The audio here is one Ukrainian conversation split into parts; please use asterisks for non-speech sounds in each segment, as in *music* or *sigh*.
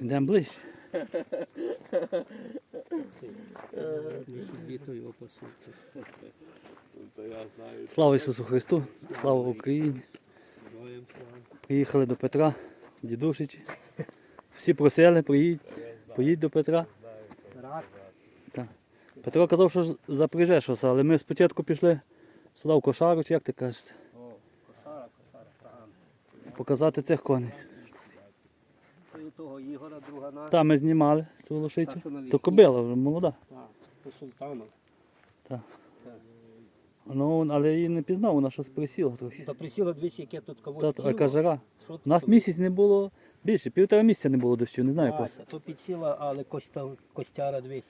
Йдемо ближче. Слава Ісусу Христу, слава Україні. Приїхали до Петра, дідушичі. Всі просили, приїдь, поїдь до Петра. Так. Петро казав, що запряже щось, але ми спочатку пішли сюди в кошару, чи як ти кажеш, показати цих коней. Того Ігора, друга наша. Там ми знімали цю Та, лошицю. що на лісі. То кобила вже молода. Так, у султана. Так. Так. Ну, але її не пізнав, вона щось присіла трохи. Та присіла двічі, яке тут когось Та, тіло. яка жара. Що тут У нас місяць не було більше, півтора місяця не було дощу, не знаю якось. То підсіла, але костя- костяра двічі.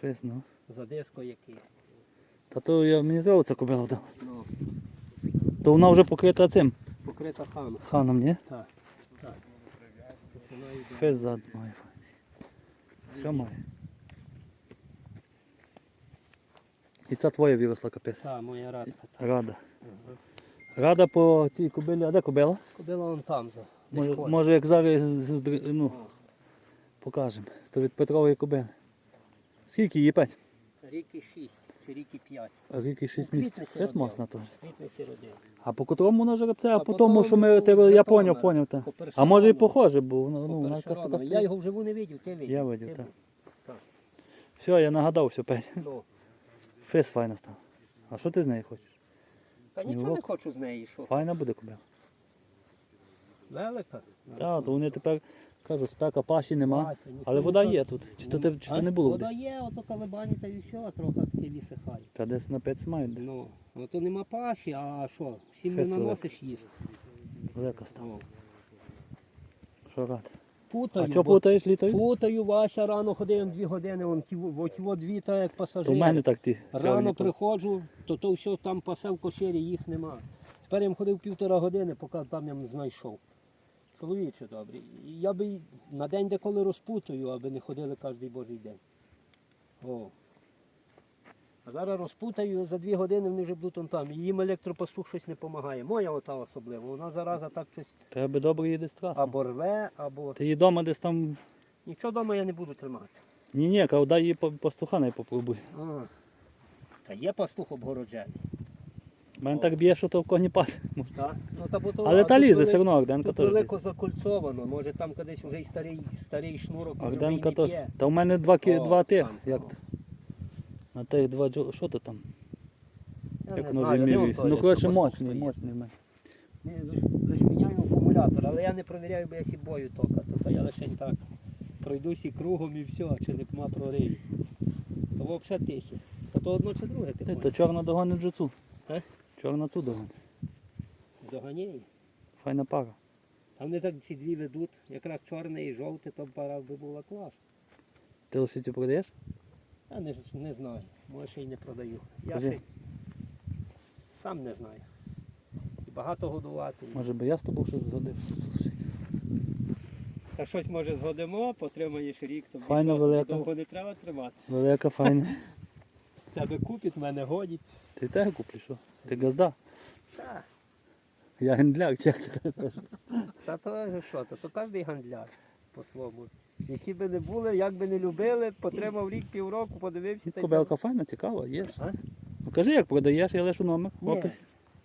Фес, ну. За диско який. Та то я мені зразу ця кобила вдала. Ну, То вона вже покрита цим покрита ханом. ханом, ні? Так, так. Фес зад має. Все має. І це твоя виросла капець. Та, моя радка. та. Рада. Рада по цій кобилі, а де кобила? Кобила вон там. За. Може, може як зараз ну, покажемо. То від Петрової кобили. Скільки її п'ять? Ріки 6 чи ріки 5. А ріки 6 Ну, місяців. Фес сиродила. масна теж. Квітне сіродин. А по котрому вона жеребце, а А по по тому, що ми ти, я поняв, поняв. Та. По А може і похоже, бо вона, ну, вона якась Першерону. така Я стоїть. його вживу не видів, ти видів. Я видів, Ти так. Так. Все, я нагадав, все п'ять. Ну, Фес файна стала. А що ти з неї хочеш? Та Ні, нічого не хочу з неї, що. Файна буде кобила. Велика. Так, то вони тепер кажуть, спека паші нема. Але вода є тут. Чи то, чи то не було Вода є, ото колебані та і все, а трохи таке висихає. Та десь на 5 мають. Ну, ну то нема паші, а що? Всім не Фес наносиш їсти. Велика стала. Що рад? Путаю. А що бо- плутаєш літою? Путаю, Вася, рано ходив дві години, вон ті, во- ті во дві, та як То в мене так ті. чорні Рано то. приходжу, то то все там пасе в кошері, їх нема. Тепер я ходив півтора години, поки там я знайшов. Чоловіче добрий. Я би на день деколи розпутую, аби не ходили кожен божий день. О. А зараз розпутаю, за дві години вони вже будуть там. І Їм електропастух щось не допомагає. Моя ота особливо. Вона зараза так щось Тебе добре їде страшно. або рве, або. Ти її вдома десь там. Нічого вдома я не буду тримати. Ні, ні, кав дай її пастуха не попробуй. А. Та є пастух обгороджений. Мене так б'є, що то в коні падає. Так? Ну, та бо то- Але а та тут лізе вели- все одно, Агденка Тут теж. велико закольцовано, може там кудись вже і старий, старий шнурок. може, вже й Агденка не теж. п'є. Та в мене два, О, два тих. там, Як о. то? На тих два джо... Що то там? Я Як воно знаю, де вимірюється? он Ну, коротше, мощний, стоїть. мощний в мене. Ні, лиш- лиш міняю акумулятор, але я не провіряю, бо я сі бою тока. То я лише так пройдусь і кругом і все, чи не кма прорив. То взагалі тихе. Та то одно чи друге ти Ні, То чорна догонить вже цю. Е? Чорна цю догонить. Доганяй. Файна пара. А вони так ці дві ведуть, якраз чорне і жовте, то пара би була клас. Ти лисицю продаєш? Я не, не знаю, може ще й не продаю. Я Кажи. ще сам не знаю. І багато годувати. Може би я з тобою щось згодив. Та щось може згодимо, потримаєш рік, тобі Файна, велика. довго не треба тримати. Велика, файна. Тебе купить, мене годить. Ти теж куплю, що? Ти газда. Так. Я гендляк, чи як ти кажеш. Та то що, то, то кожен гандляр по-своєму. Які би не були, як би не любили, потримав рік півроку, подивився. та й Кобелка файна, цікава, є. А? Ну кажи, як продаєш, я лишу номер в Ні. описі.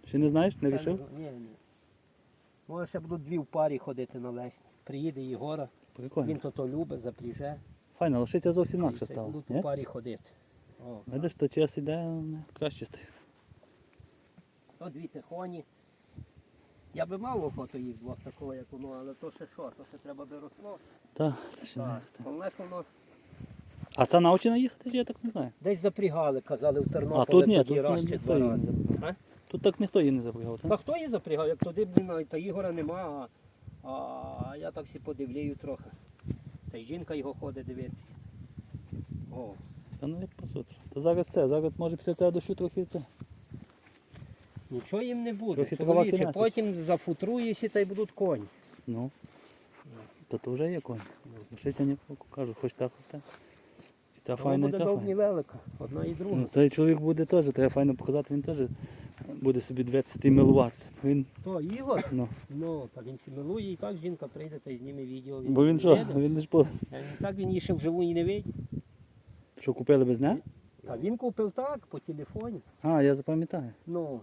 Ще не знаєш, не Та рішив? Ні, ні. Може ще будуть дві в парі ходити на лесні. Приїде Єгора, Прикольно. він то то любить, запряже. Файна, лошиця зовсім інакше стала. будуть Ні? парі ходити. О, Видиш, то час іде, ну, краще стає. То дві тихоні. Я би мав охоту їх двох такого, як воно, але то ще що, то ще треба би росло. Так, то ще не Так, росте. головне, що воно А та навчена їхати, чи я так не знаю. десь запрягали, казали в Тернополі А тут ні, тоді тут раз чи ніхто два її рази. А? Тут так ніхто її не запрягав, Та так? хто її запрягав, як туди, блін, та Ігора нема, а, а я так сі подивлюю трохи. Та й жінка його ходить дивитися. О, Та ну як пасуть. То зараз це, зараз може після цього дощу трохи це. Нічого їм не буде. Трохи трава Чоловіче, кинеться. потім зафутруєшся та й будуть коні. Ну. То то вже є конь. Лошиця не кажу, хоч так, хоч так. І та Вона файна, і буде та довгі файна. велика, одна і друга. Ну, цей чоловік буде теж, треба файно показати, він теж буде собі дивитися і милуватися. Він, То, Ігор? ну, Ну, так він милує і так жінка прийде та й зніме відео. бо він що, Видно? він лиш по, Е, Так він її ще вживу і не видів. що купили без дня? Та він купив так, по телефоні. А, я запам'ятаю. Ну,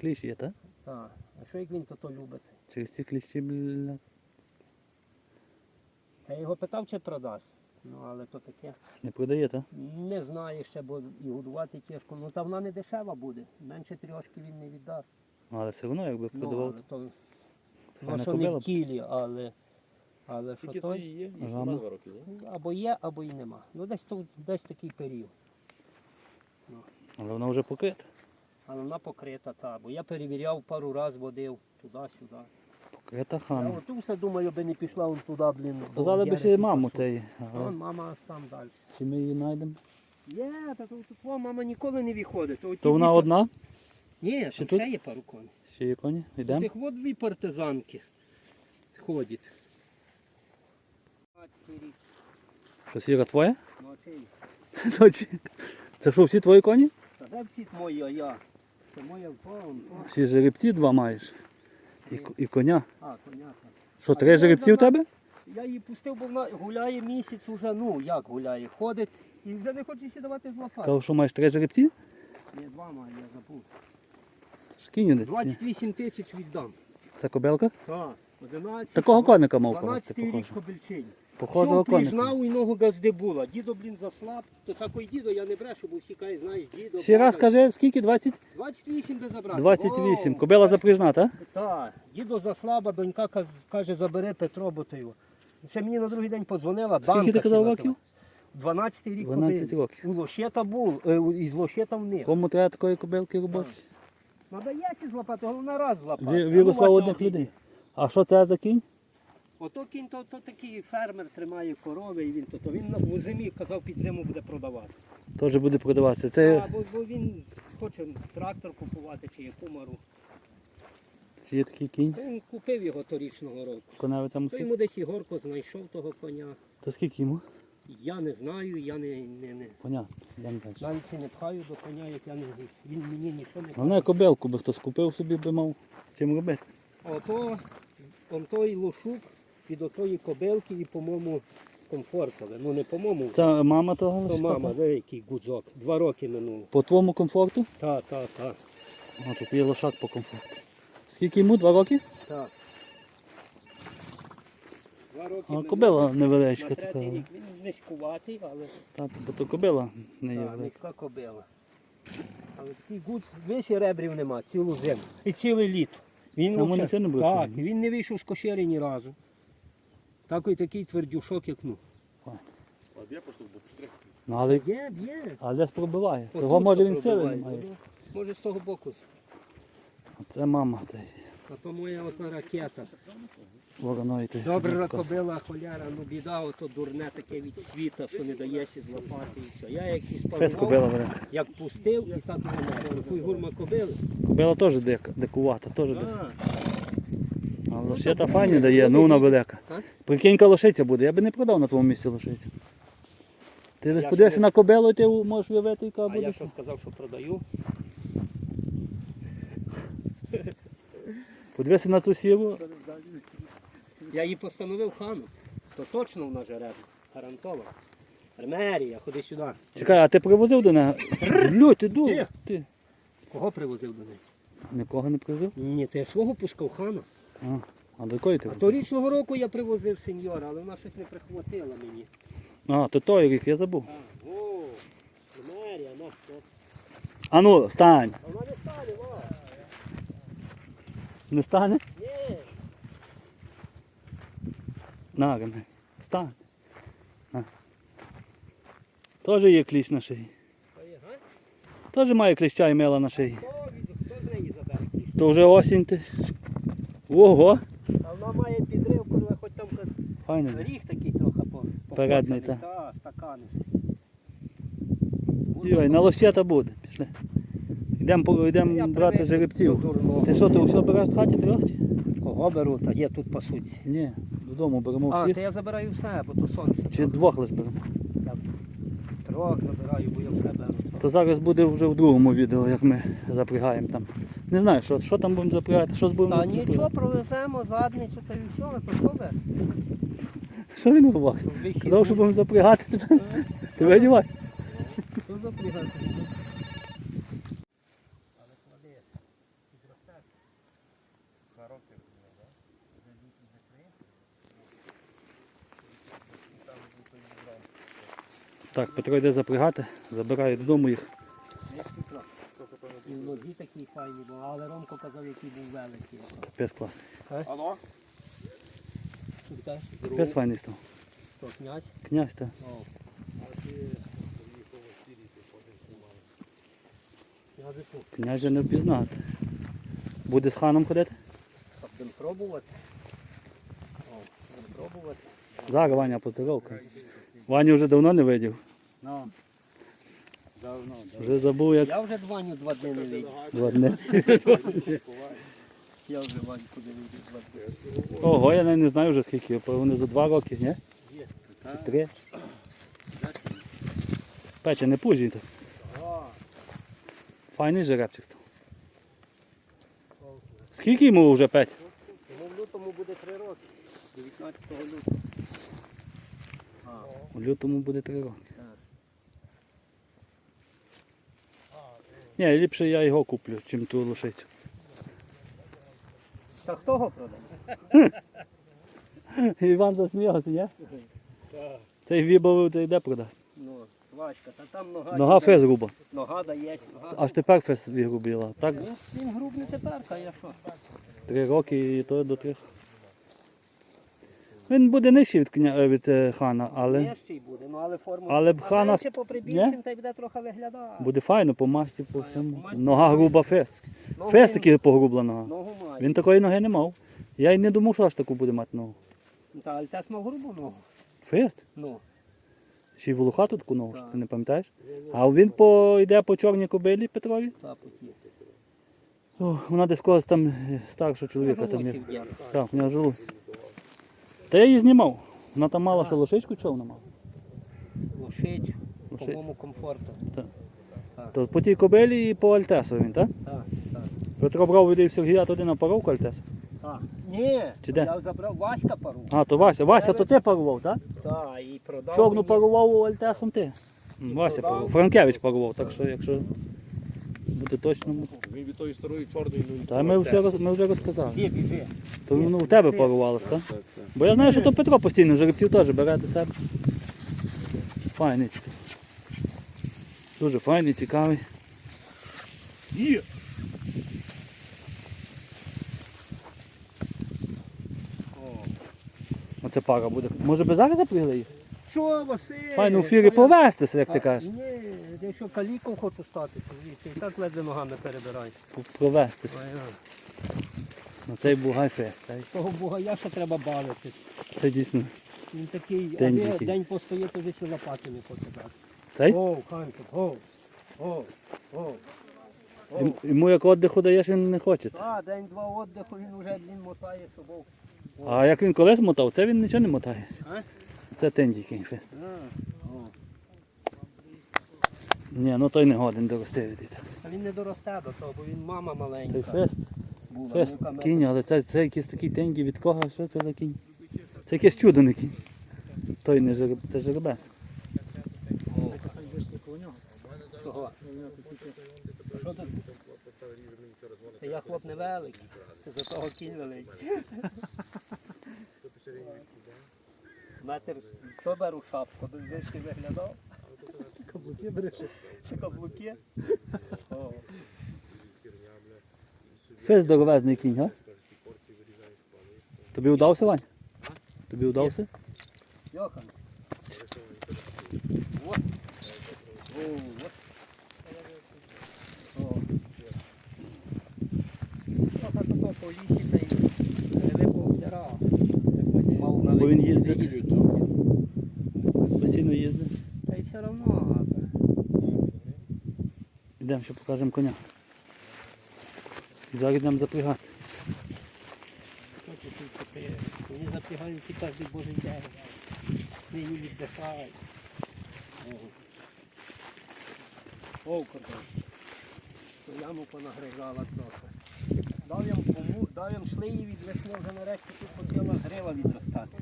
Кліщ є, так? так. А що як він то то любить? Через ці кліщі, бля, Я його питав, чи продасть. Ну, але то таке. не продає, так? Не знаю ще, бо і годувати тяжко. Ну та вона не дешева буде. Менше трьошки він не віддасть. Але все одно, якби Ну, продавав. але то, ну, що не в тілі, але, але що той, є? Ага. нема два роки, ні? або є, або і нема. Ну десь, то, десь такий період. Але вона вже покрита. Але вона покрита, та, бо я перевіряв пару разів, водив туди-сюди. Покрита Я хана. отут все думаю, би не пішла он туди, блін. до Казали би ще маму цей. Вон мама аж там далі. Чи ми її знайдемо? Є, та тут твоя мама ніколи не виходить. То, То вона одна? Ні, Ще тут? ще є пару коней. Ще є коні? Йдемо? їх от дві партизанки ходять. 15 рік. Що сіра твоя? Ну, а чий? *laughs* Це що, всі твої коні? Та де всі твої, а я? Всі жеребці два маєш. І, і коня. А, коняка. Що, три жеребці у тебе? Я її пустив, бо вона гуляє місяць уже, ну як гуляє, ходить і вже не хоче ще давати злопати. Кажу, що маєш три жеребці? Ні, два маю, я забув. Шкінь один. 28 тисяч віддам. Це кобелка? Так, 11. Такого коника мав когось, 12 рік похоже. кобельчині. Похожого Що коника. прижнав, і ногу газди була. Дідо, блін, заслаб. То такий дідо я не брешу, бо всі кажуть, знаєш, дідо. Ще раз баба. каже, скільки? 20? 28 де забрати. 28. О, Кобила запряжна, так? Так, дідо заслаба, донька каз- каже, забери Петро, бо ти його. Ще мені на другий день подзвонила. Скільки ти казав років? села. 12 рік 12 ходили. років. У лощета був, е, у- із лощета в них. Кому треба такої кобилки робити? Надається злопати, головне раз злопати. Ві- ну, Вірусла Вася одних людей. А що це за кінь? Ото кінь, то, то такий фермер тримає корови, і він то, то він у зимі казав під зиму буде продавати. Теж буде продаватися. Це А, бо, бо він хоче трактор купувати чи яку мару. є такий кінь. Він купив його торічного року. Коневиця То муски. йому десь Ігорко знайшов того коня. Та скільки йому? Я не знаю, я не, не, не. Понятно. Йдемо далі. Навіть не пхаю до коня, як я не він мені нічого не Головне кобилку би хтось купив собі, би мав чим робити. Ото он той лошук від отої кобилки і, по-моєму, комфортове. Ну не по-моєму, Це мама того? то лошака? мама, великий гудзок. Два роки минуло. По твоєму комфорту? Так, так, так. О, тут є лошак по комфорту. Скільки йому? Два роки? так. Два роки А минуло. кобила На невеличка така. третій рік він низькуватий, але Так, бо то кобила не є так, велика. низька кобила. Але такий гуд, весь і ребрів нема, цілу зиму. І ціле літо. Він Саме вообще- нічого не буде Так, ходити? він не вийшов з кошери ні разу. Такий такий твердюшок, як ну. А де просто був. Ну, але, Є, є. але десь пробиває. Отут Того може він сили не має. Може з того боку. Це мама Це. А то моя ота ракета. Вороної. Добре собака. кобила, холяра, ну біда, ото дурне таке від світа, що не дається злопати і все. Я як і велика. як пустив, і так і не гурма кобили. Кобила теж дик, дикувата, теж десь. А, А лошета файні дає, ну вона велика. Прикинька лошиця буде, я би не продав на твоєму місці лошицю. Ти лиш Я подивися на кобилу ти можеш уявити, яка а буде. я що сказав, що продаю. Подивися на ту сіру, Я її постановив хану. То точно вона жеребна. Гарантовано. Армерія, ходи сюди. Чекай, а ти привозив до неї? Блю, ти ду. Ти. Ти Кого привозив до неї? нікого не привозив? Ні, ти свого пускав хану. А, а до якої ти? А возив? торічного року я привозив сеньора, але вона щось не прихватила мені. А, то той рік, я забув. А, о, Армерія, на що? А ну, стань. А вона не стане, ва. Не стане? Ні. На, Рене, стань. На. Теж є кліщ на шиї. Теж має кліща і мила на шиї. То вже осінь ти. Ого! А вона має підрив, коли хоч там Файно. ріг такий трохи по Передний, та. Та, стаканистий. Йой, на лощета буде. Пішли. Йдемо по- привик брати жеребців. Ти що, ти все береш в хаті трьох? Кого беру, та є тут пасуться. Ні, додому беремо А, всіх. то я забираю все, бо то сонце. Чи двох лиш беремо? Рог забираю, бо я все беру. То зараз буде вже в другому відео, як ми запрягаємо там. Не знаю, що, що там будемо запрягати, що будемо. Та запрягати. нічого, провеземо задницю та й все, ми то що? Що він говорив? Казав, що будемо запрягати. Ти видівась? Що запрягати? Так, Петро йде запрягати, забирає додому їх. І ноги такі файні були, але Ромко казав, який був великий. Пес класний. Алло? Пес файний став. що, князь? Князь, так. Князь не впізнати. Буде з ханом ходити? будемо пробувати. Будемо пробувати. Зараз Ваня поздоровка. Ваню вже давно не видів. Ну. Давно, Вже забув, як Я вже Ваню два дні не видів. два дні. *laughs* Я вже Ваньку не видів два дні. Ого, я навіть не знаю вже скільки. Вони за два роки, ні? Чи три? Петя, не пужій так. Файний жеребчик став. Скільки йому вже Петь? Тому в лютому буде три роки. 19 лютого. У лютому буде три роки. Ні, ліпше я його куплю, чим ту лошицю. Та хто його продає? *laughs* Іван засміявся, ні? Цей вібовий то йде продасть. Ну, Васька, та там нога. Нога фес груба. Нога дає. Нога. Аж тепер фес вігрубіла. Так, він груб не тепер, а я що? три роки і то до трьох. Він буде нижчий від, кня... е, від е, хана, але Нижчий буде, ну але форму. Але б хана менше сп- попри Ні? та й буде трохи виглядати. буде файно по масті, по всьому. Нога груба фес. Ногу Фес він- такий погрубла нога. Ногу має. Він такої ноги не мав. Я й не думав, що аж таку буде мати ногу. Та Альтес мав грубу ногу. Фест? Ну, Ще й волохату таку ногу, що ти не пам'ятаєш? А він по, йде по чорній кобилі Петрові. та поті. О, вона десь когось там е, старшого чоловіка там є. Так, в нього жилось. Та я її знімав. Вона там мала, що лошичку човна мала. Лошить, Лошить. по-моєму, комфортно. То по тій кобилі і по Альтесу він, так? Так, так. Петро брав від Сергія туди на паровку Альтесу. Так. Ні, Чи де? я забрав Васька пару. А, то Вася. Вася, то ти парував, так? Так, і продав. Човну мені. парував у Альтесом ти. М, Вася парував. Франкевич парував, так що якщо буде точно. Він від тої старої чорної, ну, Та ми вже, роз- ми вже розказали. Біжи, біжи. То ну, у тебе парувалось, так? Так, так. Бо я знаю, що то Петро постійно жеребців теж бере до себе. Файний. Дуже файний, цікавий. Є! Оце пара буде. Може би зараз запрягли їх? Що, Василь? Файно в фірі повестися, як ти кажеш. Ні, я що каліком хочу стати, чоловіче, і так ледве ногами перебирай. П- Провестися. На цей бугай фест. Того бугая ще треба бавити. Це дійсно. Він такий, День аби який. день постоїть, вже ще лопати не хоче дати. Цей? О, Ханько, о, о, о. Йому- Йому як віддиху даєш, він не хоче. А, день-два віддиху, він вже він мотає собою. А як він колись мотав, це він нічого не мотає. А? Це тендій фест. Ні, ну той не годен дорости діта. А він не доросте до того, бо він мама маленька. фест, була. фест Ну, кінь, але це, це якийсь такий тенгі від кого? Що це за кінь? Це якесь чудо не кінь. Той не жереб, це жеребець. Та я хлоп невеликий, за того кінь великий. Метр, що беру шапку, вище виглядав? Каблуки береш? Що каблуки? О, Фест здоровезний кінь, га? Тобі вдався, Вань? Тобі вдався? Йохан. О. О, от. О. По лісі та й гриби пообдирав. Бо він їздить. Постійно їздить. Та й все одно. Йдемо ще покажемо коня. І зараз йдемо запрягати. Вони запрягають ці кожен божий день. Нині віддихають. О. Овкордон. Яму понагризала трохи. Дав їм кому, дав їм шлиї від весни, вже нарешті тут почала грива відростати.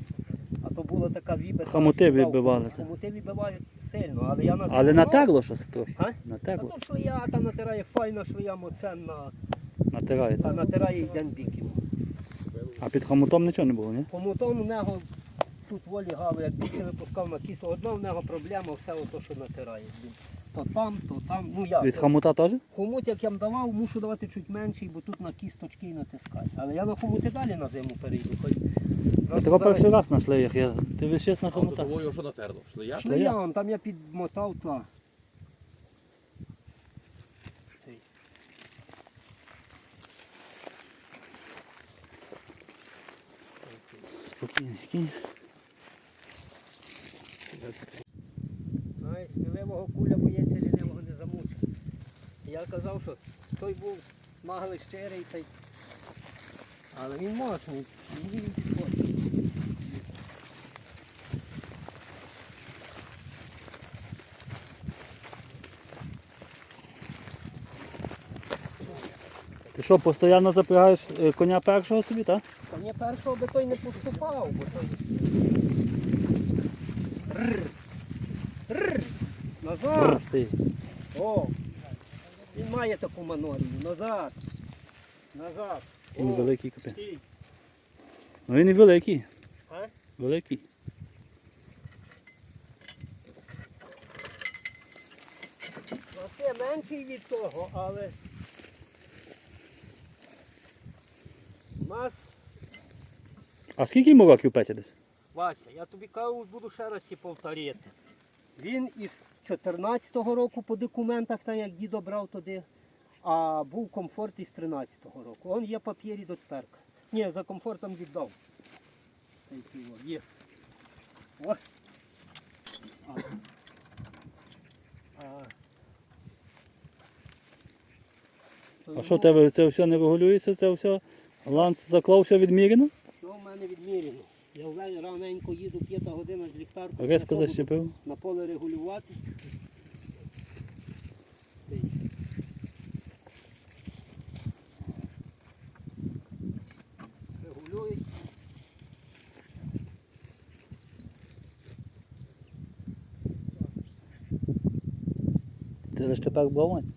А то була така вібета. Хомути відбивали. Хомути відбивають сильно, але я на Але натерло щось трохи. А? Та. Натерло. то шлия, та натирає файна шлия моценна, Натирає. та натирає й день біків. А під хомутом нічого не було, ні? Хомутом у нього тут волі гали, як більше випускав на кісу, одна в нього проблема, все ото, що натирає. То там, то там. Ну як? Від хомута теж? Хомут, як я їм давав, мушу давати чуть менший, бо тут на кісточки і натискати. Але я на хомути далі на зиму перейду. Хоч Я просто того зараз перший раз на шлеях. Я... Ти час на А до хомутах. того його що натерло? Шлея? Шлея, он, там я підмотав та. Цей. Спокійний. кінь. Сміливого куля боється лінивого не замучить. Я казав, що той був наглий щирий, та й... але він мощний, він. Ти що, постійно запрягаєш е, коня першого собі, так? Та мені першого би той не поступав, бо той. Рррр. Назад! О! Він має таку манорію. Назад! Назад! Кінь О, великий капець. Ну він і великий. А? Великий. Трохи менший від того, але у нас, А скільки йому років Петя десь? Вася, я тобі кажу, буду ще раз ці повторити. Він із 14-го року по документах, так як дідо брав туди, а був комфорт із 13-го року. Он є пап'єрі до тепер. Ні, за комфортом віддав. Є. О. А. А. А що тебе це все не регулюється, це все? Ланц заклав все відміряно? Що в мене відміряно? Я вже раненько їду п'ята година з ліхтаркою. Резко на поле- защепив. На поле регулювати. Регулюють. Це лише тепер бавань.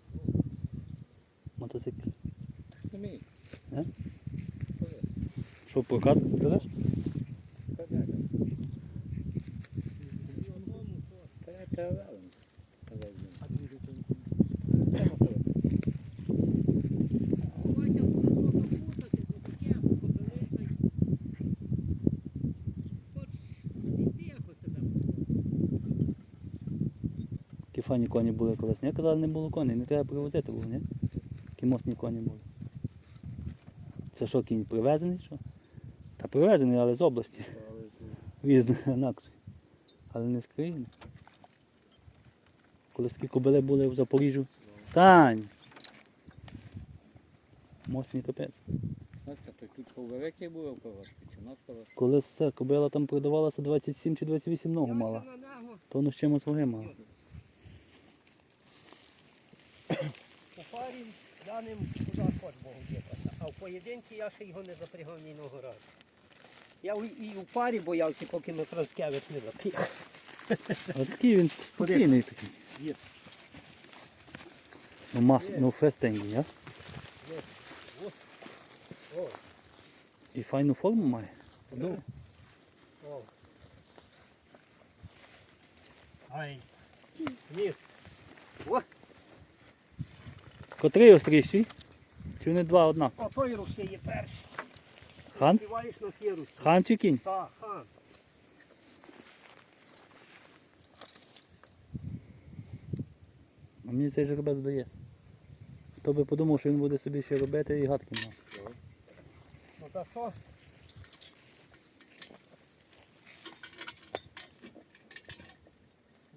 Мотоцикл. Е? Що, прокат береш? Давайте буду трохи путати, бо таке подивися. Хоч іди якось тебе. Файні коні були колись. Ні, казали, не було коней, не треба привозити було, ні? Такі мостні коні були. Це що, кінь привезений? Що? Та привезений, але з області. Різний, інакше. Але не з країни. Колись такі кобили були в Запоріжжю. Тань! Мостний капець. Тут був чи нас? Колись це кобила там продавалася 27 чи 28 ногу мала. Я То воно з чимось ваги мала. У парі я ним куди хоч Богу дітися, а в поєдинці я ще його не запрягав ні одного разу. Я і у парі боявся, поки ми Францкевич не запрягав. А такий він спокійний такий. Є. Ну, мас, ну фестенький, а? І файну форму має. ну. О. Ай. Ні. О, Котрий остріший? Чи вони два одна? о, той руші є перший. Хан? Співаєш на ті. Хан чи кінь? Так, хан. А мені цей жеребець дає. Хто би подумав, що він буде собі ще робити і гадки мав. Ну та що?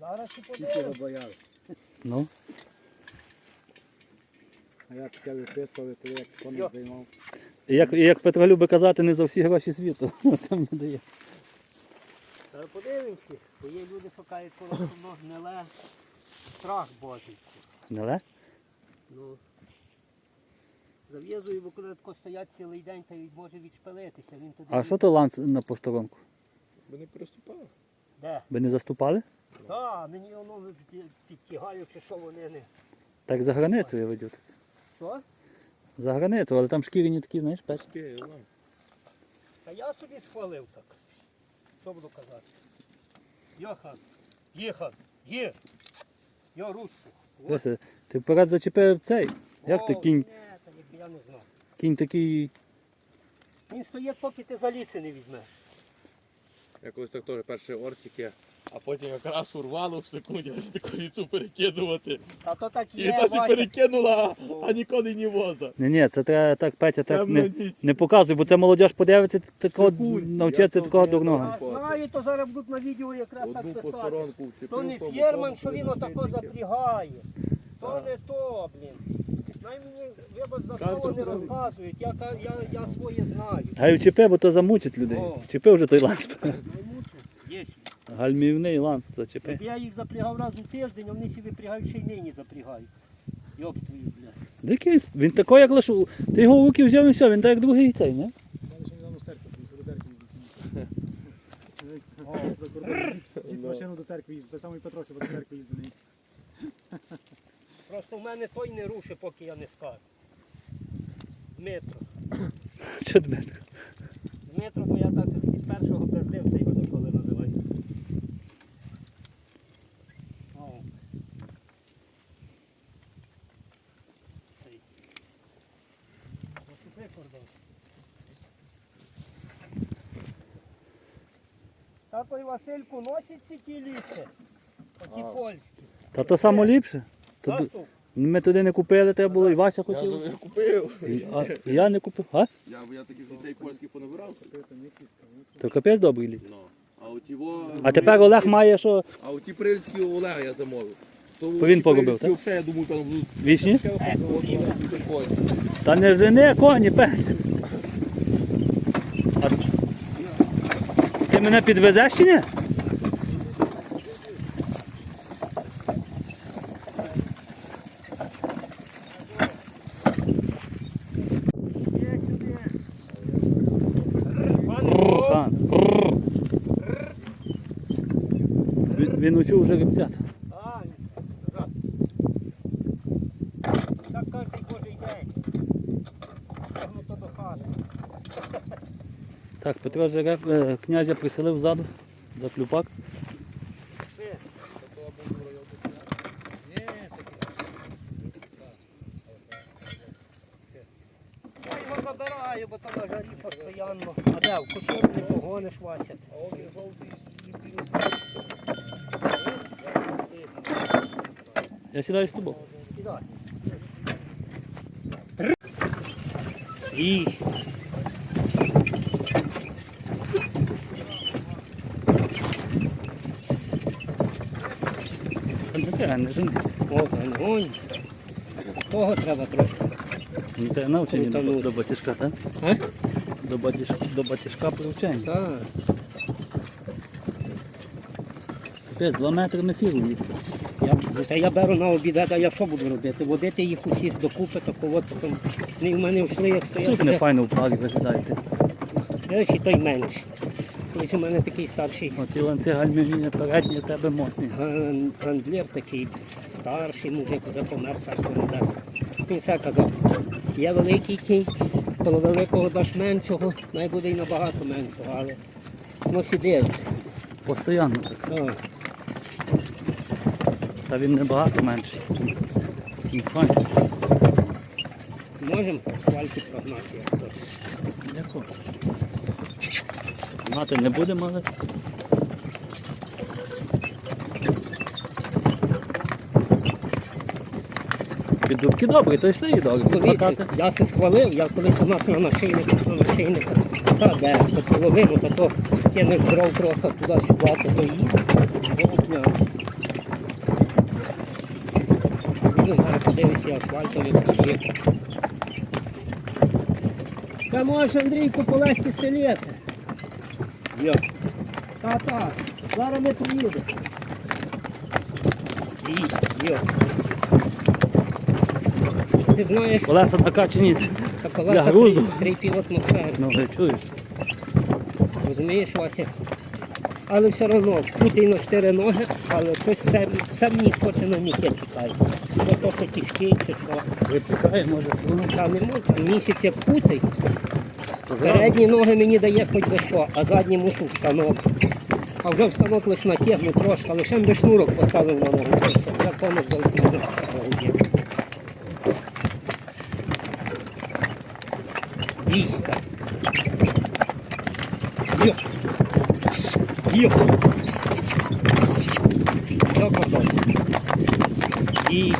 Зараз і подивимось. Ну, А я таке виписували, то як Йо. займав. і як, і як Петро любить казати, не за всі гроші світу. *laughs* Там не дає. Та подивимося, бо є люди шукають коло воно гниле. Страх божий. Гниле? Ну, зав'язую, бо коли тако стоять цілий день, то й може відшпилитися. Він туди А що то ланц на поштаронку? Бо не переступав. Де? Ви не заступали? Так, мені воно під- підтягає, чи що вони не. Так за границю я веду. Що? За границю, але там шкіряні такі, знаєш, печ. Ладно. Та я собі схвалив так. Що буду казати? Йохан, їхан, є. Я ручку. О, Веся, ти вперед зачепив цей. Як ти кінь? Ні, та якби я не знав. Кінь такий. Він стоїть, поки ти за ліси не візьмеш. Я колись так теж перші ортики, а потім якраз урвало в секунді, аж таку ліцу перекидувати. А то так І є, та Вася. перекинула, а ніколи не воза. Ні, ні, це треба так, Петя, так Темна не, ніч. не показуй, бо це молодь подивиться такого, навчиться такого дурного. А знаю, то зараз будуть на відео якраз так Одну писати. посторонку То не ферман, що він отако запрягає. То не то, блін. Най мені вибач за слово не розказують, я, ка- я, я своє знаю. Гай вчепи, бо то замучить людей. О. Чепи вже той ланц. Є. Гальмівний ланц зачепи. Я їх запрягав раз у тиждень, а вони всі випрягають, ще й нині запрягають. Йоп твої, блядь. Дикий, він такий, як лише. Ти його в руки взяв і все, він так як другий цей, не? Дід машину до церкви їздить, той самий Петро, що до церкви їздить. Просто в мене той не рушить, поки я не скажу. Дмитро. Що Дмитро? Дмитро, бо я так із першого пиздився його ніколи називаю. О. Цей. Наступи кордон. Тато і Васильку носять ці ті ліси? Оті польські. Та то само ліпше. То ду- ми туди не купили, треба було, і Вася Я хотів. вже купив. І, а, і я не купив. А? Я, я таких цей польський понабирав. То капець добрий ліс. Ну. А його... А тепер Олег має що А от ті прильські у Олега я замовив. То він поробив, прильські так? взагалі, я думаю, будуть вічні? польські. Та не жени коні, пень. Ти мене підвезеш чи ні? Він, учив вже репцят. А, назад. Так кожен божий день. Воно то до хати. Так, Петро Жереб, е, князя приселив ззаду за клюпак. Забираю, бо там на жарі постійно. А де, в не погониш, Вася. Я сідаю з тобою. Сідай. Їсть. Та Не треба, не жени. О, огонь. Того треба трохи. Не треба навчені до, до батішка, так? До, батіш, до батішка привчення. Так. Капець, два метри на фіру їх. Я, та я беру на обід, а я що буду робити? Водити їх усіх докупи, тако от потім. Вони в мене йшли, як Тут не файно в парі виглядаєте. Ось і той менший. Ось у мене такий старший Оці ланці гальмівні передні тебе ган- гандлер такий, старший мужик, вже помер царство небесне. Він все казав, є великий кінь, коло великого даш меншого, най буде й набагато меншого, але ну сидить. Постоянно так. О, Та він небагато менший. Файно. Можемо асфальті прогнати, як то. Дякую. Мати не будемо, але. Піддубки добрі, то йшли і добре. Я се схвалив, я колись у нас на нашийнику, на нашийнику, та де, то половину, та то то кинеш дров трохи туди-сюди, то то їде. Ну, зараз подивися асфальтові є. Та можеш, Андрійку, полегкі селіти. Та-та, зараз. Їсть, йо. ти знаєш, Колеса накачані. та Для грузу. 3,5 атмосфери. Ну, ви чуєш? Розумієш, Вася? Але все одно, путій на чотири ноги, але щось все, все мені хоче на міке чекає. Бо то, що тяжкий, чи що. Випікає, може, свину. Та не можу, місяць як путий. Передні ноги мені дає хоч би що, а задні мушу в станок. А вже в станок лише натягну трошки, ще би шнурок поставив на ногу. Вже конус залишив. Віста. Йо. Йо. Йо, кордон. І...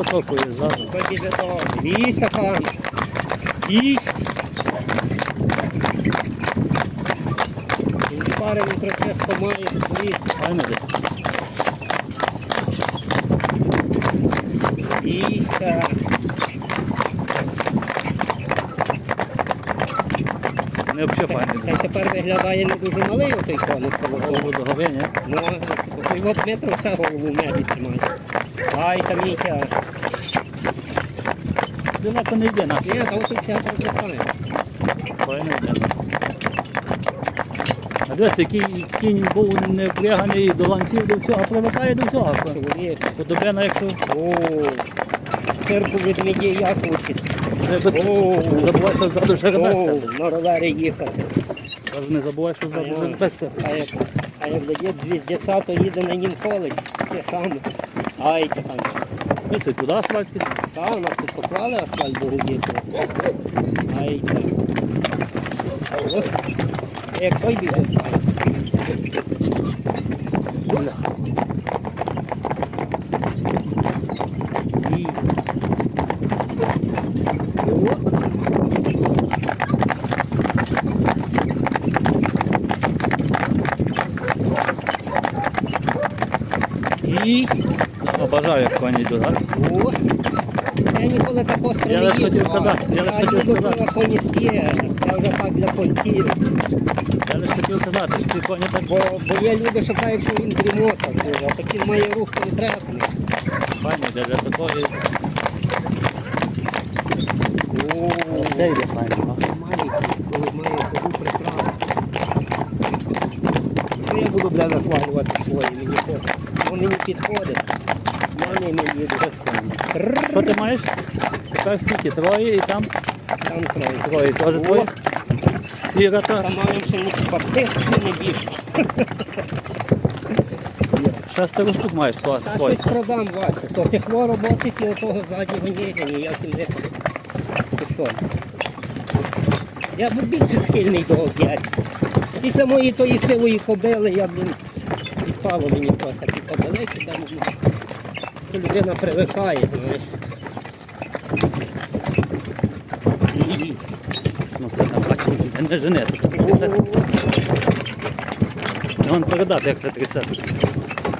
е, Ти потокує ззаду. Побіже то. Вісь стакан. Вісь. Він пари він трохи має свої. Файно де. Віся. Не взагалі файно. Та й тепер виглядає не дуже малий отой коник. Голову до ні? Ну, той от метр все голову в небі тримає. Ай, там Мітя. Далеко не йде, на. Ні, там тут все розлітає. Файно йде. А дивись, який кінь був не впряганий до ланців, до всього, а привикає до всього. Подобена, якщо О, цирку від медії як учить. Забувай, що ззаду О, на ровері їхати. Не забувай, що ззаду Ага. А як, а як дає звіздеця, то їде на нім колись. Те саме. Ай, там. Мисли, куди асфальтки? Та, у нас тут поклали асфальт до гудіти. Ай, там. Ось. Як той біжить. І. І от. І. Обажаю, як коні йдуть, так? О, я ніколи так остро Я не лише хотів їздив. сказати, я лише хотів їду сказати. на коні спіє, це вже так для понтів. Я лише хотів сказати, що ці коні так Бо, бо є люди, що кажуть, що він дрімота, а такий має рух конкретний. файні, де для такої. О, Це йде файно. має, коли має ходу прекрасно. Що я буду бля нахвалювати свої, мені то, воно мені підходить. Я. Що ти маєш? Тепер скільки? Троє і там Там троє. троє. Теж О, твої? Сіра та Там маємо ще не баптисти, не більше. шестеро штук маєш то Та свої. щось продам, Вася. То тепло роботи і отого заднього ніжня, ніяким не Ти що? Я б більше схильний до огять. Після моєї тої сивої кобили я б відпало мені трохи ті кобилиці, там ну, то людина привикає, знаєш. Ну це там бачиш, не жене. Вон передати, як це трясе.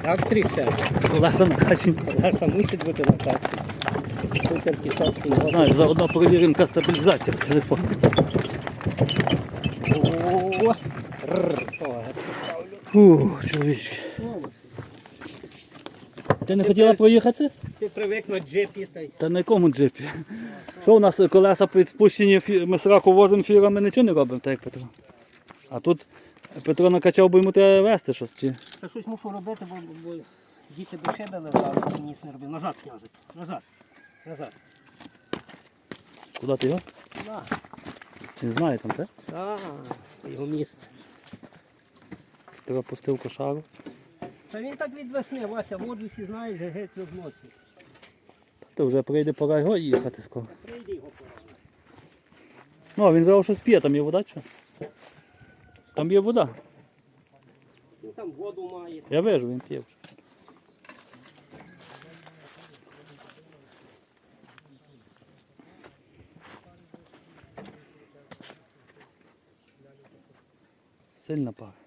Так трясе. Колеса накачані. Аж там мусить бути на таці. Супер пісок сіньор. Знаєш, заодно перевіримо яка стабілізація телефону. О. Фух, чоловічки. Ти не хотіла проїхатися? Ти привик на джипі та й. Та на якому джипі? Що у нас колеса підпущені, ми сраку возимо фірами, нічого не робимо, так як Петро. А тут Петро накачав, бо йому треба вести щось. Чи? Та щось мушу робити, бо, бо діти би ще били вдали, я ніс не робив. Назад, князик, назад, назад. Куди ти його? На. Чи не знає там, це? А, його місце. Петро пустив кошару. Та він так від весни, Вася, воду всі знаєш, геть ночі. Та вже прийде пора його їхати скоро. Прийди його пора. Ну, а він зараз щось п'є, там є вода, чи? Там є вода. Він там воду має. Я вижу, він п'є вже. Сильна пара.